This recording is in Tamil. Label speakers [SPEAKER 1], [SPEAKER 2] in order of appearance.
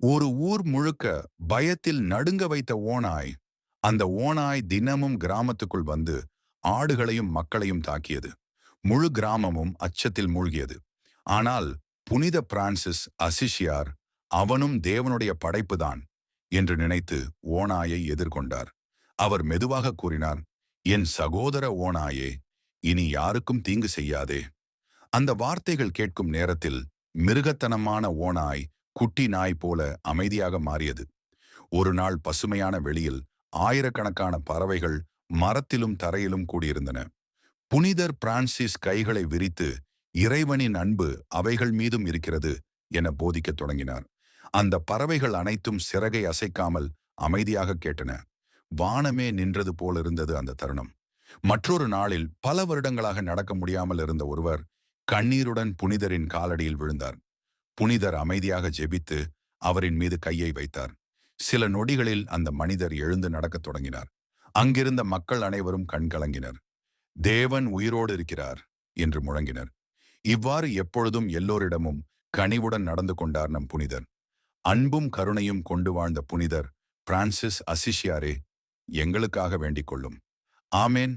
[SPEAKER 1] ஒரு ஊர் முழுக்க பயத்தில் நடுங்க வைத்த ஓநாய் அந்த ஓநாய் தினமும் கிராமத்துக்குள் வந்து ஆடுகளையும் மக்களையும் தாக்கியது. முழு கிராமமும் அச்சத்தில் மூழ்கியது. ஆனால் புனித பிரான்சிஸ் அசிஷியார் அவனும் தேவனுடைய படைப்புதான் என்று நினைத்து ஓனாயை எதிர்கொண்டார். அவர் மெதுவாக கூறினார் என் சகோதர ஓனாயே இனி யாருக்கும் தீங்கு செய்யாதே. அந்த வார்த்தைகள் கேட்கும் நேரத்தில் மிருகத்தனமான ஓநாய் குட்டி நாய் போல அமைதியாக மாறியது. ஒரு நாள் பசுமையான வெளியில் ஆயிரக்கணக்கான பறவைகள் மரத்திலும் தரையிலும் கூடியிருந்தன. புனிதர் பிரான்சிஸ் கைகளை விரித்து இறைவனின் அன்பு அவைகள் மீதும் இருக்கிறது என போதிக்கத் தொடங்கினார். அந்த பறவைகள் அனைத்தும் சிறகை அசைக்காமல் அமைதியாக கேட்டன. வானமே நின்றது போலிருந்தது அந்த தருணம். மற்றொரு நாளில் பல வருடங்களாக நடக்க முடியாமல் இருந்த ஒருவர் கண்ணீருடன் புனிதரின் காலடியில் விழுந்தார். புனிதர் அமைதியாக ஜெபித்து அவரின் மீது கையை வைத்தார். சில நொடிகளில் அந்த மனிதர் எழுந்து நடக்கத் தொடங்கினார். அங்கிருந்த மக்கள் அனைவரும் கண்கலங்கினர் தேவன் உயிரோடு இருக்கிறார் என்று முழங்கினர். இவ்வாறு எப்பொழுதும் எல்லோரிடமும் கனிவுடன் நடந்து கொண்டார் நம் புனிதர். அன்பும் கருணையும் கொண்டு வாழ்ந்த புனிதர் பிரான்சிஸ் அசிஷியாரே எங்களுக்காக வேண்டிக் கொள்ளும். ஆமேன்.